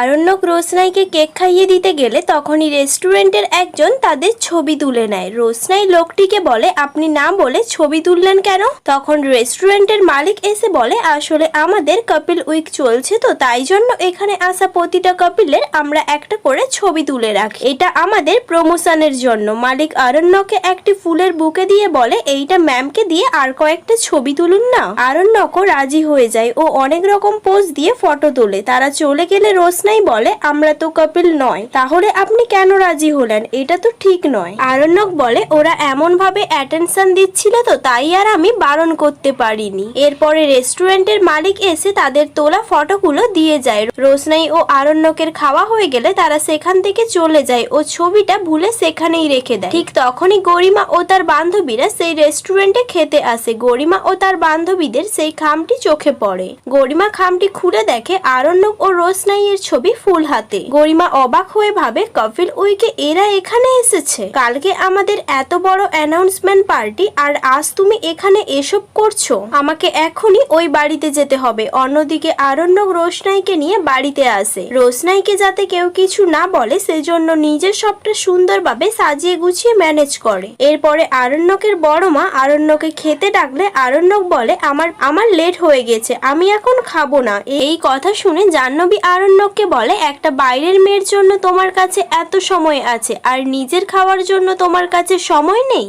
Aranyak রোশনাইকে cake খাইয়ে দিতে গেলে তখনই রেস্টুরেন্টের একজন তাদের ছবি তুলে নেয়। রোশনাই লোকটিকে বলে, আপনি না বলে ছবি তুললেন কেন? তখন রেস্টুরেন্টের মালিক এসে বলে, আসলে আমাদের কপিল উইক চলছে তো, তাই জন্য এখানে আসা প্রতিটা কপিলের আমরা একটা করে ছবি তুলে রাখি। এটা আমাদের প্রমোশনের জন্য। মালিক আরণ্যকে একটি ফুলের বুকে দিয়ে বলে, এইটা ম্যামকে দিয়ে আর কয়েকটা ছবি তুলুন না। আরণ্যকও রাজি হয়ে যায় ও অনেক রকম পোজ দিয়ে ফটো তোলে। তারা চলে গেলে রোশনাই বলে, আমরা তো কাপিল নয়। তাহলে আপনি কেন রাজি হলেন? এটা তো ঠিক নয়। আরণ্যক বলে, ওরা এমন ভাবে অ্যাটেনশন দিচ্ছিল তো, তাই আর আমি বারণ করতে পারিনি। এরপরে রেস্টুরেন্টের মালিক এসে তাদের তোলা ফটোগুলো দিয়ে যায়। রোশনাই ও আরণ্যকের খাওয়া হয়ে গেলে তারা সেখান থেকে চলে যায় ও ছবিটা ভুলে সেখানেই রেখে দেয়। ঠিক তখনই গরিমা ও তার বান্ধবীরা সেই রেস্টুরেন্টে খেতে আসে। গরিমা ও তার বান্ধবীদের সেই খামটি চোখে পড়ে। গরিমা খামটি খুলে দেখে আরণ্যক ও রোশনাইয়ের ছবি ফুল হাতে। গরিমা অবাক হয়ে ভাবে, কপিল উইকে এরা এখানে এসেছে। কালকে আমাদের এত বড় অ্যানাউন্সমেন্ট পার্টি আর আজ তুমি এখানে এসব করছ। আমাকে এখনই ওই বাড়িতে যেতে হবে। অন্যদিকে আরণ্যক রোশনাইকে নিয়ে বাড়িতে আসে। রোশনাইকে যাতে কেউ কিছু না বলে, সেজন্য নিজের সবটা সুন্দরভাবে সাজিয়ে গুছিয়ে ম্যানেজ করে। এরপরে আরণ্যকের বড় মা আরণ্যকে খেতে ডাকলে আরণ্যক বলে, আমার আমার লেট হয়ে গেছে, আমি এখন খাব না। এই কথা শুনে জাহ্নবী আরণ্যককে বলে, একটা বাইরের মেয়ের জন্য তোমার কাছে এত সময় আছে, আর নিজের খাওয়ার জন্য তোমার কাছে সময় নেই?